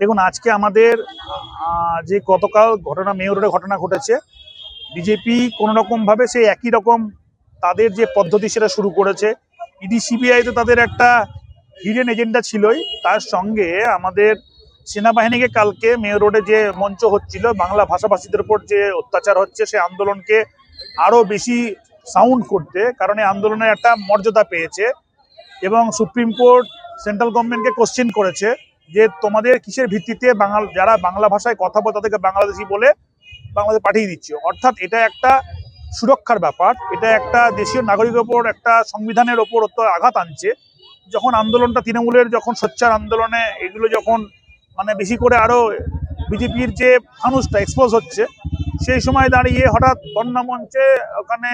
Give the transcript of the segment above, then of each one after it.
দেখুন, আজকে আমাদের যে গতকাল ঘটনা, মেয়র রোডে ঘটনা ঘটেছে, বিজেপি কোনো রকম ভাবে সেই একই রকম তাদের যে পদ্ধতি সেটা শুরু করেছে। ইডি, সিবিআই তো তাদের একটা হিডেন এজেন্ডা ছিলই। তার সঙ্গে আমাদের সেনাবাহিনীকে কালকে মেয়র রোডে যে মঞ্চ হচ্ছিল, বাংলা ভাষাভাষীদের উপর যে অত্যাচার হচ্ছে, সে আন্দোলনকে আরও বেশি সাউন্ড করতে, কারণ এই আন্দোলনের একটা মর্যাদা পেয়েছে। এবং সুপ্রিম কোর্ট সেন্ট্রাল গভর্নমেন্টকে কোশ্চেন করেছে। যে তোমাদের কিসের ভিত্তিতে বাঙাল, যারা বাংলা ভাষায় কথা বলে তাদেরকে বাংলাদেশি বলে বাংলাদেশ পাঠিয়ে দিচ্ছে। অর্থাৎ এটা একটা সুরক্ষার ব্যাপার, এটা একটা দেশীয় নাগরিকের ওপর, একটা সংবিধানের ওপর আঘাত আনছে। যখন আন্দোলনটা তৃণমূলের যখন সোচ্চার আন্দোলনে এগুলো যখন মানে বেশি করে আরও বিজেপির যে ফানুসটা এক্সপোজ হচ্ছে, সেই সময় দাঁড়িয়ে হঠাৎ বন্যা মঞ্চে ওখানে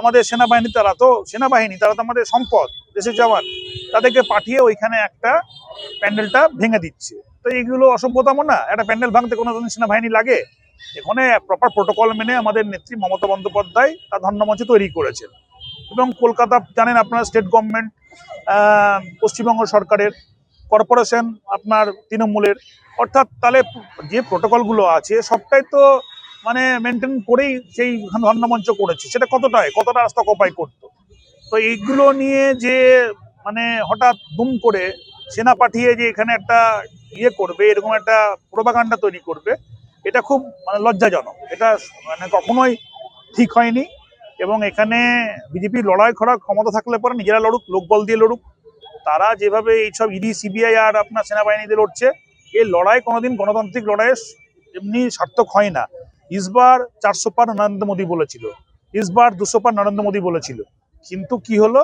আমাদের সেনাবাহিনী, তারা তো সেনাবাহিনী, তারা তো আমাদের সম্পদ, দেশের জওয়ান, তাদেরকে পাঠিয়ে ওইখানে একটা প্যান্ডেলটা ভেঙে দিচ্ছে। তো এইগুলো অসভ্যতম না। একটা প্যান্ডেল ভাঙতে কোনো সেনাবাহিনী লাগে? এখানে প্রপার প্রোটোকল মেনে আমাদের নেত্রী মমতা বন্দ্যোপাধ্যায় তার ধন্যমঞ্চ তৈরি করেছেন। এবং কলকাতা, জানেন আপনার স্টেট গভর্নমেন্ট পশ্চিমবঙ্গ সরকারের কর্পোরেশন আপনার তৃণমূলের। অর্থাৎ তাহলে যে প্রোটোকলগুলো আছে, সবটাই তো মানে মেনটেন করেই সেই ধর্ণমঞ্চ করেছে। সেটা কতটায়? কতটা রাস্তা কপাই করতো? তো এইগুলো নিয়ে যে মানে হঠাৎ দুম করে সেনা পাঠিয়ে যে এখানে একটা ইয়ে করবে, এরকম একটা প্রোপাগান্ডা তৈরি করবে, এটা খুব মানে লজ্জাজনক। এটা মানে কখনোই ঠিক হয়নি এবং এখানে বিজেপি লড়াই করার ক্ষমতা থাকলে পরে নিজেরা লড়ুক, লোকবল দিয়ে লড়ুক। তারা যেভাবে এইসব ইডি, সিবিআই আর আপনার সেনাবাহিনীতে লড়ছে এই লড়াই কোনোদিন গণতান্ত্রিক লড়াইয়ের এমনি সার্থক হয় না। ইসবার চারশো পার নরেন্দ্র মোদী বলেছিল, ইসবার দুশো পার নরেন্দ্র মোদী বলেছিল। কিন্তু কি হলো?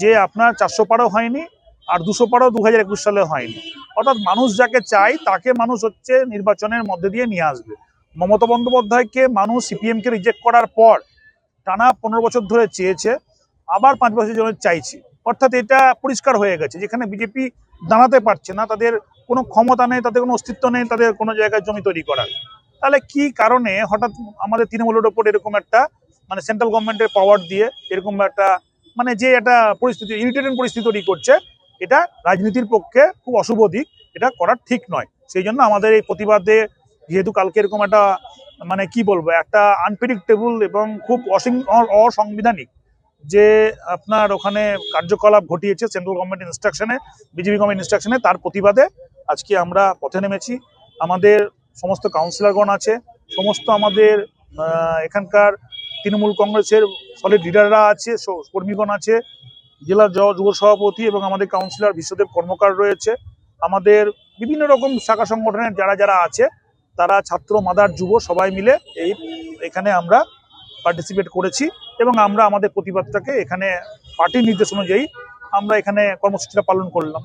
যে আপনার চারশো পারও হয়নি আর দুশো পারও দু হাজার একুশ সালে হয়নি। অর্থাৎ মানুষ যাকে চায়, তাকে মানুষ হচ্ছে নির্বাচনের মধ্যে দিয়ে নিয়ে আসবে। মমতা বন্দ্যোপাধ্যায়কে মানুষ সিপিএম কে রিজেক্ট করার পর টানা পনেরো বছর ধরে চেয়েছে, আবার পাঁচ বছরের জন্য চাইছে। অর্থাৎ এটা পরিষ্কার হয়ে গেছে, যেখানে বিজেপি দাঁড়াতে পারছে না, তাদের কোনো ক্ষমতা নেই, তাদের কোনো অস্তিত্ব নেই, তাদের কোনো জায়গায় জমি তৈরি করার। তাহলে কি কারণে হঠাৎ আমাদের তৃণমূলের ওপর এরকম একটা মানে সেন্ট্রাল গভর্নমেন্টের পাওয়ার দিয়ে এরকম একটা মানে যে একটা পরিস্থিতি ইরিটেটিং পরিস্থিতি তৈরি করছে এটা রাজনীতির পক্ষে খুব অশুভ দিক। এটা করার ঠিক নয়। সেই জন্য আমাদের এই প্রতিবাদে যেহেতু কালকে এরকম একটা মানে কি বলব, একটা আনপ্রেডিক্টেবল এবং খুব অসাংবিধানিক যে আপনার ওখানে কার্যকলাপ ঘটিয়েছে সেন্ট্রাল গভর্নমেন্ট ইনস্ট্রাকশনে বিজেপি গভর্নমেন্ট ইনস্ট্রাকশনে তার প্রতিবাদে আজকে আমরা পথে নেমেছি। আমাদের সমস্ত কাউন্সিলরগণ আছে, সমস্ত আমাদের এখানকার তৃণমূল কংগ্রেসের সলিড লিডাররা আছে কর্মীগণ আছে জেলা জ- যুব সভাপতি এবং আমাদের কাউন্সিলর বিশ্বদেব কর্মকার রয়েছে। আমাদের বিভিন্ন রকম শাখা সংগঠনের যারা যারা আছে, তারা ছাত্র, মাদার, যুব সবাই মিলে এই, এখানে আমরা পার্টিসিপেট করেছি এবং আমরা আমাদের প্রতিবাদটাকে এখানে পার্টির নির্দেশ অনুযায়ী আমরা এখানে কর্মসূচিটা পালন করলাম।